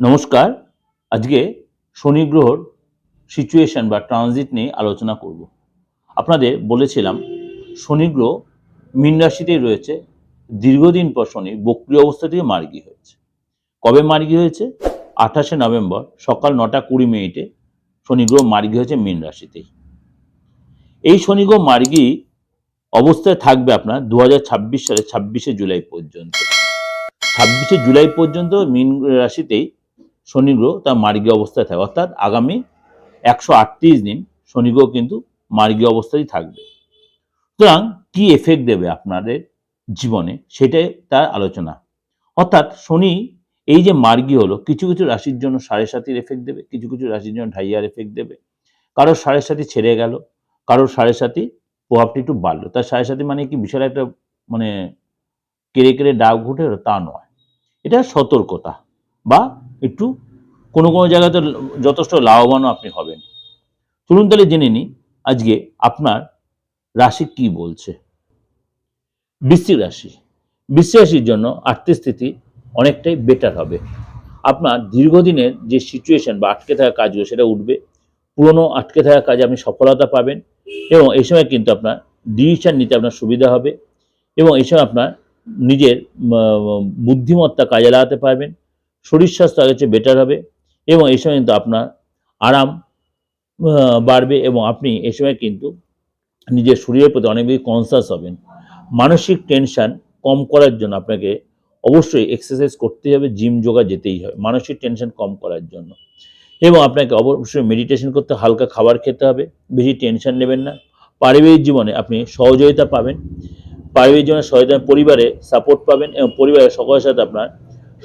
নমস্কার। আজকে শনি গ্রহর সিচুয়েশন বা ট্রানজিট নিয়ে আলোচনা করব। আপনাদের বলেছিলাম, শনি গ্রহ মীন রাশিতেই রয়েছে। দীর্ঘদিন পর শনি বক্রিয় অবস্থা থেকে মার্গী হয়েছে। কবে মার্গী হয়েছে? আঠাশে নভেম্বর, সকাল নটা কুড়ি মিনিটে শনি গ্রহ মার্গী হয়েছে মীন রাশিতেই। এই শনি গ্রহ মার্গী অবস্থায় থাকবে আপনার দু হাজার ছাব্বিশ সালে ছাব্বিশে জুলাই পর্যন্ত। ছাব্বিশে জুলাই পর্যন্ত মীন রাশিতেই শনি গ্রহ তার মার্গী অবস্থায় থাকে। অর্থাৎ আগামী একশো আটত্রিশ দিন শনি গ্রহ কিন্তু মার্গী অবস্থায় থাকবে। সুতরাং কি এফেক্ট দেবে আপনাদের জীবনে সেটাই তার আলোচনা। অর্থাৎ শনি এই যে মার্গী হলো, কিছু কিছু রাশির জন্য সাড়ে সাতির এফেক্ট দেবে, কিছু কিছু রাশির জন্য ঢাইয়ার এফেক্ট দেবে। কারোর সাড়ে সাতি ছেড়ে গেল, কারোর সাড়ে সাতি প্রভাবটা একটু বাড়লো। তার সাড়ে সাতি মানে কি বিশাল একটা মানে কেড়ে কেড়ে ডাক ঘুটে তা নয়। এটা সতর্কতা। বা একটু কোনো কোনো জায়গাতে যথেষ্ট লাভবানও আপনি হবেন। চলুন তাহলে জেনে নিই আজকে আপনার রাশি কি বলছে। বৃশ্চিক রাশি। বৃশ্চিক রাশির জন্য আর্থিক স্থিতি অনেকটাই বেটার হবে। আপনার দীর্ঘদিনের যে সিচুয়েশন বা আটকে থাকা কাজগুলো সেটা উঠবে, পুরনো আটকে থাকা কাজে আপনি সফলতা পাবেন এবং এই সময় কিন্তু আপনার ডিসিশন নিতে আপনার সুবিধা হবে এবং এই সময় আপনার নিজের বুদ্ধিমত্তা কাজে লাগাতে পারবেন। শরীর স্বাস্থ্য আগের চেয়ে বেটার হবে এবং এই সময় কিন্তু আপনার আরাম বাড়বে এবং আপনি এই সময় কিন্তু নিজের শরীরের প্রতি অনেক বেশি কনসাস হবেন। মানসিক টেনশন কম করার জন্য আপনাকে অবশ্যই এক্সারসাইজ করতেই হবে জিম যোগা যেতেই হবে, মানসিক টেনশন কম করার জন্য। এবং আপনাকে অবশ্যই মেডিটেশন করতে হালকা খাবার খেতে হবে, বেশি টেনশন নেবেন না। পারিবারিক জীবনে আপনি সহযোগিতা পাবেন, পারিবারিক জীবনে সহযোগিতা পরিবারে সাপোর্ট পাবেন এবং পরিবারের সকলের সাথে আপনার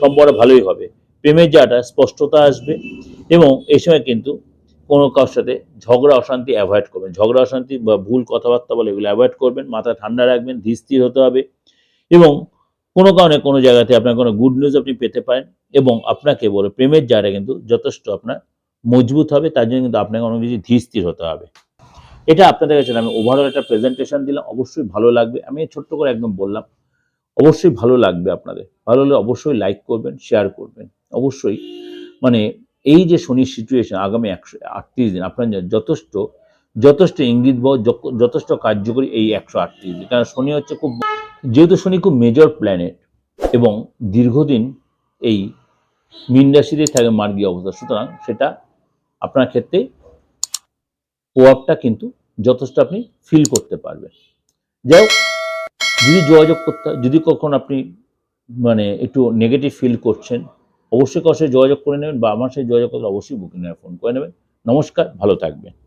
সম্পর্ক ভালোই হবে। প্রেমের জায়গাটা স্পষ্টতা আসবে এবং এই সময় কিন্তু কোনো কারোর সাথে ঝগড়া, অশান্তি অ্যাভয়েড করবেন। ঝগড়া, অশান্তি বা ভুল কথাবার্তা বলে এগুলো অ্যাভয়েড করবেন, মাথা ঠান্ডা রাখবেন, ধীর হতে হবে এবং কোনো কারণে কোনো জায়গাতে আপনার কোনো গুড নিউজ আপনি পেতে পারেন এবং আপনাকে বলে প্রেমের জায়গাটা কিন্তু যথেষ্ট আপনার মজবুত হবে, তার জন্য কিন্তু আপনাকে অনেক বেশি ধীর স্থির হতে হবে। এটা আপনাদের কাছে, আমি ওভারঅল একটা প্রেজেন্টেশন দিলাম, অবশ্যই ভালো লাগবে। আমি ছোট্ট করে একদম বললাম অবশ্যই ভালো লাগবে আপনাদের। ভালো হলে অবশ্যই লাইক করবেন শেয়ার করবেন। অবশ্যই মানে এই যে শনির সিচুয়েশন আগামী একশো, আটত্রিশ দিন, আপনার যথেষ্ট যথেষ্ট ইঙ্গিত বা যথেষ্ট কার্যকরী এই একশো আটত্রিশ দিন। কারণ শনি হচ্ছে খুব, যেহেতু শনি খুব মেজর প্ল্যানেট এবং দীর্ঘদিন এই মীন রাশিতে থাকে মার্গী অবস্থা, সুতরাং সেটা আপনার ক্ষেত্রে প্রভাবটা কিন্তু যথেষ্ট আপনি ফিল করতে পারবেন। যাই হোক যদি যোগাযোগ করতে যদি কখন আপনি মানে একটু নেগেটিভ ফিল করছেন, অবশ্যই কারোর যোগাযোগ করে নেবেন বা আমার সাথে যোগাযোগ করলে অবশ্যই বুকিং ফোন করে নেবেন। নমস্কার, ভালো থাকবেন।